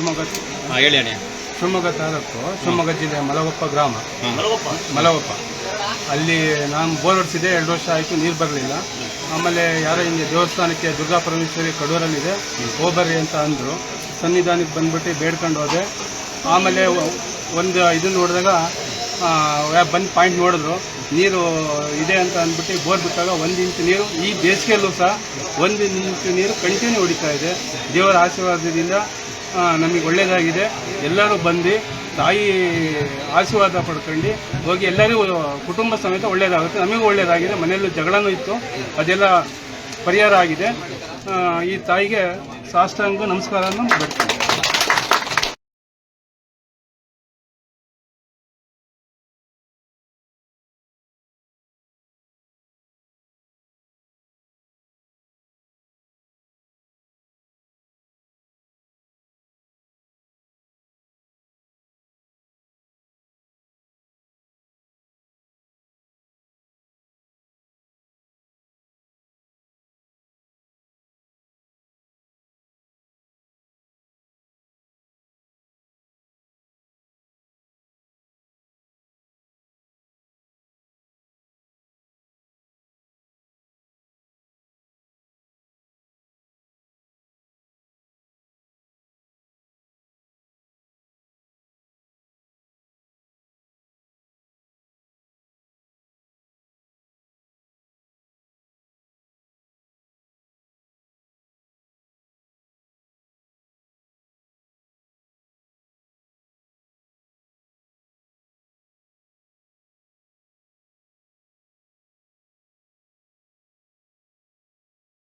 ಶಿವಮೊಗ್ಗ ಹಾಂ ಹೇಳಿ ಅಣ್ಣ. ಶಿವಮೊಗ್ಗ ತಾಲೂಕು ಶಿವಮೊಗ್ಗ ಜಿಲ್ಲೆ ಮಲವಪ್ಪ ಗ್ರಾಮ. ಮಲಗೊಪ್ಪ ಮಲವಪ್ಪ? ಅಲ್ಲಿ ನಾನು ಬೋರ್ ಹೊಡಿಸಿದೆ ಎರಡು ವರ್ಷ ಆಯಿತು ನೀರು ಬರಲಿಲ್ಲ. ಆಮೇಲೆ ಯಾರೋ ಹಿಂಗೆ ದೇವಸ್ಥಾನಕ್ಕೆ ದುರ್ಗಾ ಪರಮೇಶ್ವರಿ ಕಡೂರಲ್ಲಿದೆ ಹೋಗ್ಬರ್ರಿ ಅಂತ ಅಂದರು. ಸನ್ನಿಧಾನಕ್ಕೆ ಬಂದ್ಬಿಟ್ಟು ಬೇಡ್ಕೊಂಡು ಹೋದೆ. ಆಮೇಲೆ ಒಂದು ಇದನ್ನು ನೋಡಿದಾಗ ಬಂದು ಪಾಯಿಂಟ್ ನೋಡಿದ್ರು. ನೀರು ಇದೆ ಅಂತ ಅಂದ್ಬಿಟ್ಟು ಬೋರ್ ಬಿಟ್ಟಾಗ ಒಂದು ಇಂಚು ನೀರು ಈ ಬೇಸಿಗೆಯಲ್ಲೂ ಸಹ ಒಂದು ಇಂಚು ನೀರು ಕಂಟಿನ್ಯೂ ಹೊಡಿತಾ ಇದೆ. ದೇವರ ಆಶೀರ್ವಾದದಿಂದ ನಮಗೆ ಒಳ್ಳೆಯದಾಗಿದೆ ಎಲ್ಲರೂ ಬಂದು ತಾಯಿ ಆಶೀರ್ವಾದ ಪಡ್ಕೊಂಡು ಹೋಗಿ ಎಲ್ಲರಿಗೂ ಕುಟುಂಬ ಸಮೇತ ಒಳ್ಳೆಯದಾಗುತ್ತೆ ನಮಗೂ ಒಳ್ಳೆಯದಾಗಿದೆ ಮನೆಯಲ್ಲೂ ಜಗಳನೂ ಇತ್ತು. ಅದೆಲ್ಲ ಪರಿಹಾರ ಆಗಿದೆ. ಈ ತಾಯಿಗೆ ಸಾಷ್ಟಾಂಗ ನಮಸ್ಕಾರವನ್ನು ಮಾಡ್ತೀನಿ